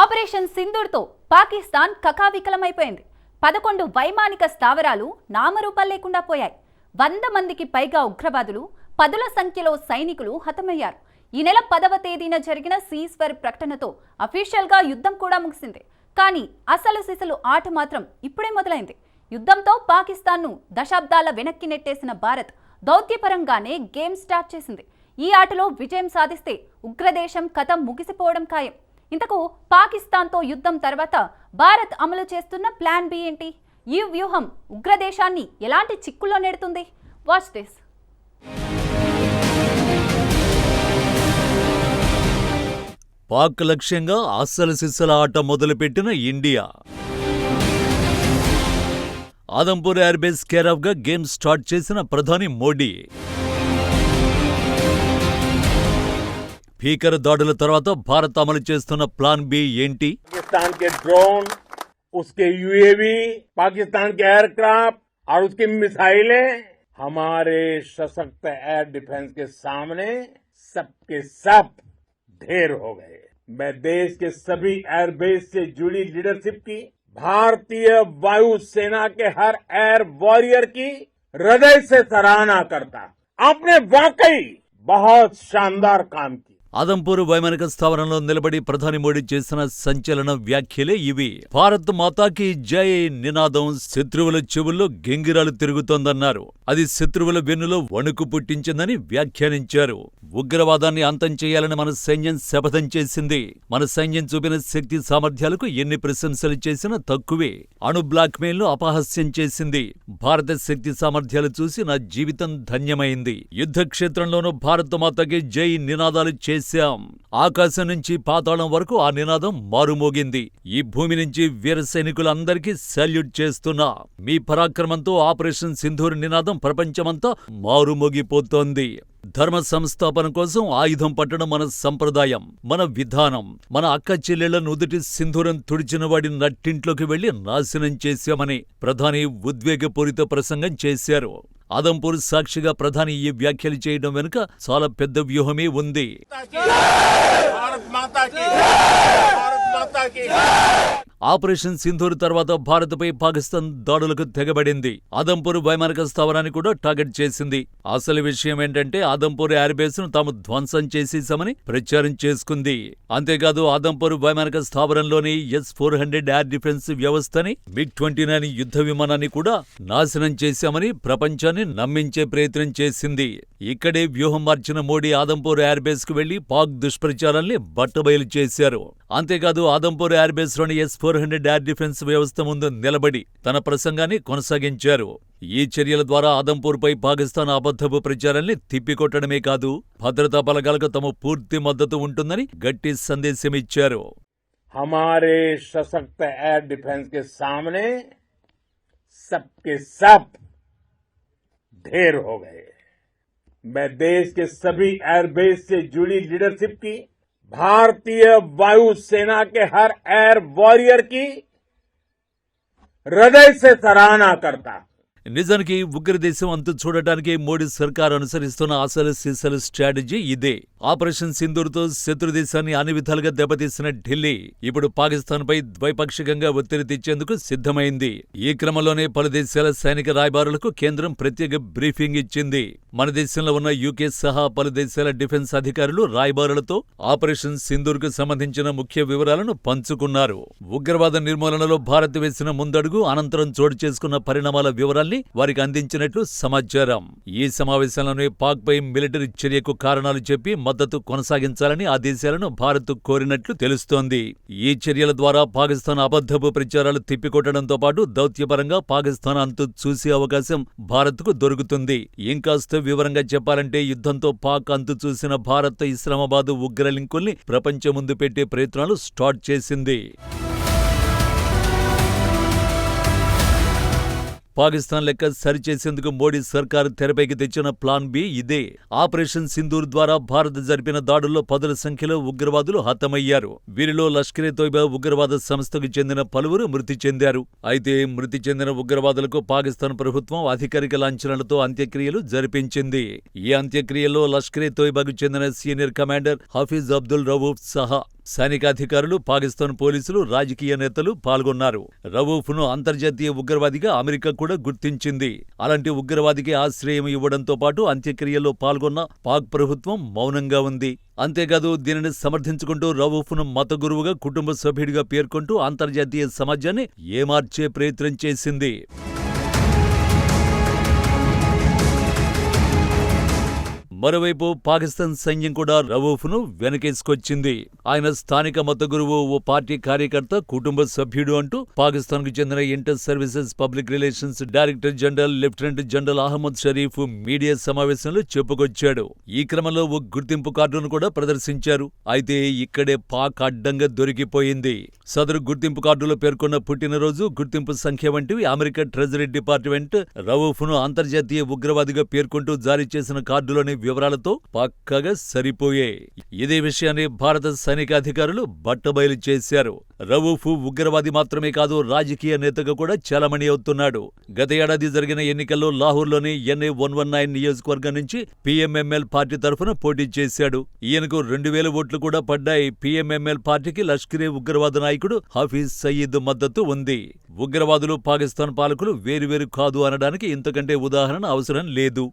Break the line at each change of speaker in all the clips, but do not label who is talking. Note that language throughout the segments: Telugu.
ఆపరేషన్ సింధూర్తో పాకిస్తాన్ కకావికలమైపోయింది. పదకొండు వైమానిక స్థావరాలు నామరూపాలు లేకుండా పోయాయి. వంద మందికి పైగా ఉగ్రవాదులు పదుల సంఖ్యలో సైనికులు హతమయ్యారు. ఈ నెల పదవ తేదీన జరిగిన సీస్వర్ ప్రకటనతో అఫీషియల్గా యుద్ధం కూడా ముగిసింది. కానీ అసలు సిసలు ఆట మాత్రం ఇప్పుడే మొదలైంది. యుద్ధంతో పాకిస్తాన్ను దశాబ్దాల వెనక్కి నెట్టేసిన భారత్ దౌత్యపరంగానే గేమ్ స్టార్ట్ చేసింది. ఈ ఆటలో విజయం సాధిస్తే ఉగ్రదేశం కథ ముగిసిపోవడం ఖాయం. ఇంతకు పాకిస్తాన్తో యుద్ధం తర్వాత భారత్ అమలు చేస్తున్న ప్లాన్ బి ఏంటి? ఈ వ్యూహం ఉగ్రదేశాన్ని ఎలాంటి చిక్కుల్లో నెడుతుంది? వాచ్ దిస్
పాక్ లక్ష్యంగా అస్సలు సిస్సల ఆట మొదలుపెట్టిన ఇండియా. ఆదంపూర్ ఎయిర్బేస్ కేరఫ్గా గేమ్ స్టార్ట్ చేసిన ప్రధాని మోడీ. భీకర దాడుల తర్వాత భారత్ అమలు చేస్తున్న ప్లాన్ బి ఏంటి
पाकिस्तान के ड्रोन उसके यूएवी पाकिस्तान के एयरक्राफ्ट और उसकी मिसाइलें हमारे सशक्त एयर डिफेंस के सामने सबके सब ढेर हो गए मैं देश के सभी एयरबेस से जुड़ी लीडरशिप की भारतीय वायु सेना के हर एयर वॉरियर की हृदय से सराहना करता आपने वाकई बहुत शानदार काम किया
అదంపూర్ వైమానిక స్థావరంలో నిలబడి ప్రధాని మోడీ చేసిన సంచలన వ్యాఖ్యలే ఇవి. భారత్ మాతాకి జై నినాదం శత్రువుల చెవుల్లో గెంగిరాలు తిరుగుతోందన్నారు. అది శత్రువుల వెన్నులో వణుకు పుట్టించిందని వ్యాఖ్యానించారు. ఉగ్రవాదాన్ని అంతం చేయాలని మన సైన్యం శపథం చేసింది. మన సైన్యం చూపిన శక్తి సామర్థ్యాలకు ఎన్ని ప్రశంసలు చేసినా తక్కువే. అణు బ్లాక్మెయిల్ను అపహాస్యం చేసింది. భారత శక్తి సామర్థ్యాలు చూసి నా జీవితం ధన్యమైంది. యుద్ధ క్షేత్రంలోనూ భారత మాతకి జై నినాదాలు చేసి చేశాం. ఆకాశం నుంచి పాతాళం వరకు ఆ నినాదం మారుమోగింది. ఈ భూమి నుంచి వీర సైనికులందరికీ సాల్యూట్ చేస్తున్నా. మీ పరాక్రమంతో ఆపరేషన్ సింధూర్ నినాదం ప్రపంచమంతా మారుమోగిపోతోంది. ధర్మ సంస్థాపన కోసం ఆయుధం పట్టడం మన సంప్రదాయం మన విధానం. మన అక్క చెల్లెళ్ళ నుదుటి సింధూరం తుడిచినవాడి నట్టింట్లోకి వెళ్ళి నాశనం చేశామని ప్రధాని ఉద్వేగపూరిత ప్రసంగం చేశారు. ఆదంపూర్ సాక్షిగా ప్రధాని ఈ వ్యాఖ్యలు చేయడం వెనుక చాలా పెద్ద వ్యూహమే ఉంది. ఆపరేషన్ సింధూర్ తర్వాత భారత్పై పాకిస్తాన్ దాడులకు తెగబడింది. ఆదంపూర్ వైమానిక స్థావరాన్ని కూడా టార్గెట్ చేసింది. అసలు విషయం ఏంటంటే ఆదంపూర్ను తాము ధ్వంసం చేసేశామని ప్రచారం చేసుకుంది. అంతేకాదు ఆదంపూర్ వైమానిక స్థావరంలోని S four hundred air defence వ్యవస్థని మిగ్ ట్వంటీ నైన్ యుద్ధ విమానాన్ని కూడా నాశనం చేశామని ప్రపంచాన్ని నమ్మించే ప్రయత్నం చేసింది. ఇక్కడే వ్యూహం మార్చిన మోడీ ఆదంపూర్ ఎయిర్బేస్కు వెళ్ళి పాక్ దుష్ప్రచారాన్ని బట్టబయలు చేశారు. అంతేకాదు Adampur ఎయిర్బేస్లోని S four hundred air defence వ్యవస్థ ముందు నిలబడి తన ప్రసంగాన్ని కొనసాగించారు ఈ చర్యల ద్వారా ఆదంపూర్పై పాకిస్తాన్ అబద్ధపు ప్రచారాల్ని తిప్పికొట్టడమే కాదు భద్రతా బలగాలకు తమ పూర్తి మద్దతు ఉంటుందని గట్టి సందేశమిచ్చారు
हमारे सशक्त एयर डिफेंस के सामने सबके सब ढेर हो गए मैं देश के सभी एयरबेस से जुड़ी लीडरशिप की भारतीय वायु सेना के हर एयर वॉरियर की हृदय से सराहना करता हूं
నిజానికి ఉగ్రదేశం అంతు చూడటానికి మోడీ సర్కార్ అనుసరిస్తున్న అసలు సిసలు స్ట్రాటజీ ఇదే ఆపరేషన్ సింధూర్తో శత్రు దేశాన్ని అన్ని విధాలుగా దెబ్బతీసిన ఢిల్లీ ఇప్పుడు పాకిస్తాన్ పై ద్వైపాక్షికంగా ఒత్తిడి తెచ్చేందుకు సిద్ధమైంది ఈ క్రమంలోనే పలు దేశాల సైనిక రాయబారులకు కేంద్రం ప్రత్యేక బ్రీఫింగ్ ఇచ్చింది మన దేశంలో ఉన్న యూకే సహా పలు దేశాల డిఫెన్స్ అధికారులు రాయబారులతో ఆపరేషన్ సింధూర్కు సంబంధించిన ముఖ్య వివరాలను పంచుకున్నారు. ఉగ్రవాద నిర్మూలనలో భారత్ వేసిన ముందడుగు అనంతరం చోటు చేసుకున్న పరిణామాల వివరాల్ని వారికి అందించినట్లు సమాచారం. ఈ సమావేశంలోనే పాక్పై మిలిటరీ చర్యకు కారణాలు చెప్పి మద్దతు కొనసాగించాలని ఆ దేశాలను భారత్ కోరినట్లు తెలుస్తోంది. ఈ చర్యల ద్వారా పాకిస్తాన్ అబద్ధపు ప్రచారాలు తిప్పికొట్టడంతో పాటు దౌత్యపరంగా పాకిస్తాన్ అంతు చూసే అవకాశం భారత్కు దొరుకుతుంది. ఇంకాస్త వివరంగా చెప్పాలంటే యుద్ధంతో పాక్ అంతు చూసిన భారత్ ఇస్లామాబాద్ ఉగ్ర లింకుల్ని ప్రపంచం ముందు పెట్టే ప్రయత్నాలు స్టార్ట్ చేసింది. పాకిస్తాన్ లెక్క సరిచేసేందుకు మోడీ సర్కారు తెరపైకి తెచ్చిన ప్లాన్ బి ఇదే. ఆపరేషన్ సింధూర్ ద్వారా భారత్ జరిపిన దాడుల్లో పదుల సంఖ్యలో ఉగ్రవాదులు హతమయ్యారు. వీరిలో లష్కరే తోయిబా ఉగ్రవాద సంస్థకు చెందిన పలువురు మృతి చెందారు. అయితే మృతి చెందిన ఉగ్రవాదులకు పాకిస్తాన్ ప్రభుత్వం అధికారిక లాంఛనాలతో అంత్యక్రియలు జరిపించింది. ఈ అంత్యక్రియల్లో లష్కరే తోయిబాకు చెందిన సీనియర్ కమాండర్ హఫీజ్ అబ్దుల్ రవూఫ్ సహా సైనికాధికారులు పాకిస్తాన్ పోలీసులు రాజకీయ నేతలు పాల్గొన్నారు. రవూఫ్ను అంతర్జాతీయ ఉగ్రవాదిగా అమెరికా కూడా గుర్తించింది. అలాంటి ఉగ్రవాదికి ఆశ్రయం ఇవ్వడంతో పాటు అంత్యక్రియల్లో పాల్గొన్న పాక్ ప్రభుత్వం మౌనంగా ఉంది. అంతేకాదు దీనిని సమర్థించుకుంటూ రవూఫ్ను మత గురువుగా కుటుంబ సభ్యుడిగా పేర్కొంటూ అంతర్జాతీయ సమాజాన్ని ఏమార్చే ప్రయత్నం చేసింది. మరోవైపు పాకిస్తాన్ సైన్యం కూడా రవూఫ్ను వెనకేసుకొచ్చింది. ఆయన స్థానిక మత గురువు ఓ పార్టీ కార్యకర్త కుటుంబ సభ్యుడు అంటూ పాకిస్తాన్కు చెందిన inter services public relations director general lieutenant general Ahmed Sharif media సమావేశంలో చెప్పుకొచ్చాడు. ఈ క్రమంలో ఓ గుర్తింపు కార్డును కూడా ప్రదర్శించారు. అయితే ఇక్కడే పాక్ అడ్డంగా దొరికిపోయింది. సదరు గుర్తింపు కార్డులో పేర్కొన్న పుట్టినరోజు గుర్తింపు సంఖ్య వంటివి అమెరికా ట్రెజరీ డిపార్ట్మెంట్ రవూఫ్ను అంతర్జాతీయ ఉగ్రవాదిగా పేర్కొంటూ జారీ చేసిన కార్డులోని వివరాలతో పక్కగా సరిపోయాయి ఇదే విషయాన్ని భారత సైనికాధికారులు బట్టబయలు చేశారు. రవూఫ్ ఉగ్రవాది మాత్రమే కాదు రాజకీయ నేతగా కూడా చలమణి అవుతున్నాడు. గత ఏడాది జరిగిన ఎన్నికల్లో లాహోర్లోని ఎన్ఏ వన్ వన్ నైన్ నియోజకవర్గం నుంచి పీఎంఎంఎల్ పార్టీ తరఫున పోటీ చేశాడు. ఈయనకు రెండు వేల ఓట్లు కూడా పడ్డాయి. పీఎంఎంఎల్ పార్టీకి లష్కరే ఉగ్రవాద నాయకుడు హఫీజ్ సయీద్ మద్దతు ఉంది. ఉగ్రవాదులు పాకిస్తాన్ పాలకులు వేరువేరు కాదు అనడానికి ఇంతకంటే ఉదాహరణ అవసరం లేదు.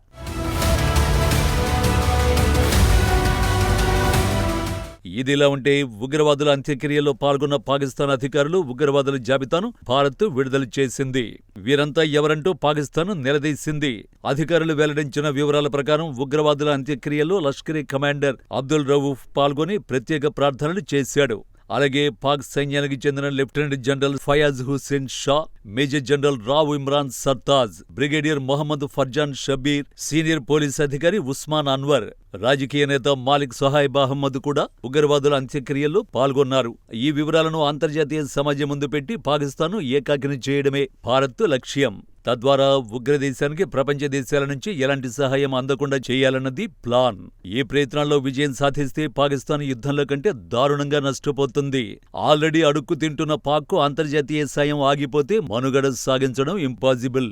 ఇదిలా ఉంటే ఉగ్రవాదుల అంత్యక్రియల్లో పాల్గొన్న పాకిస్తాన్ అధికారులు ఉగ్రవాదుల జాబితాను భారత్ విడుదల చేసింది. వీరంతా ఎవరంటూ పాకిస్తాన్ నిలదీసింది. అధికారులు వెల్లడించిన వివరాల ప్రకారం ఉగ్రవాదుల అంత్యక్రియల్లో లష్కరీ కమాండర్ అబ్దుల్ రవూఫ్ పాల్గొని ప్రత్యేక ప్రార్థనలు చేశాడు. అలాగే పాక్ సైన్యానికి చెందిన lieutenant general Fayaz Hussain Shah major general Rao Imran Sartaj brigadier Mohammad Farzan Shabbir senior police అధికారి ఉస్మాన్ అన్వర్ రాజకీయ నేత మాలిక్ సహాయిబ్ అహ్మద్ కూడా ఉగ్రవాదుల అంత్యక్రియల్లో పాల్గొన్నారు. ఈ వివరాలను అంతర్జాతీయ సమాజం ముందు పెట్టి పాకిస్తాన్ను ఏకాకిని చేయడమే భారత్ లక్ష్యం. తద్వారా ఉగ్రదేశానికి ప్రపంచ దేశాల నుంచి ఎలాంటి సహాయం అందకుండా చేయాలన్నది ప్లాన్. ఈ ప్రయత్నాల్లో విజయం సాధిస్తే పాకిస్తాన్ యుద్ధంలో కంటే దారుణంగా నష్టపోతుంది. ఆల్రెడీ అడుక్కు తింటున్న పాక్కు అంతర్జాతీయ సాయం ఆగిపోతే మనుగడ సాగించడం ఇంపాసిబుల్.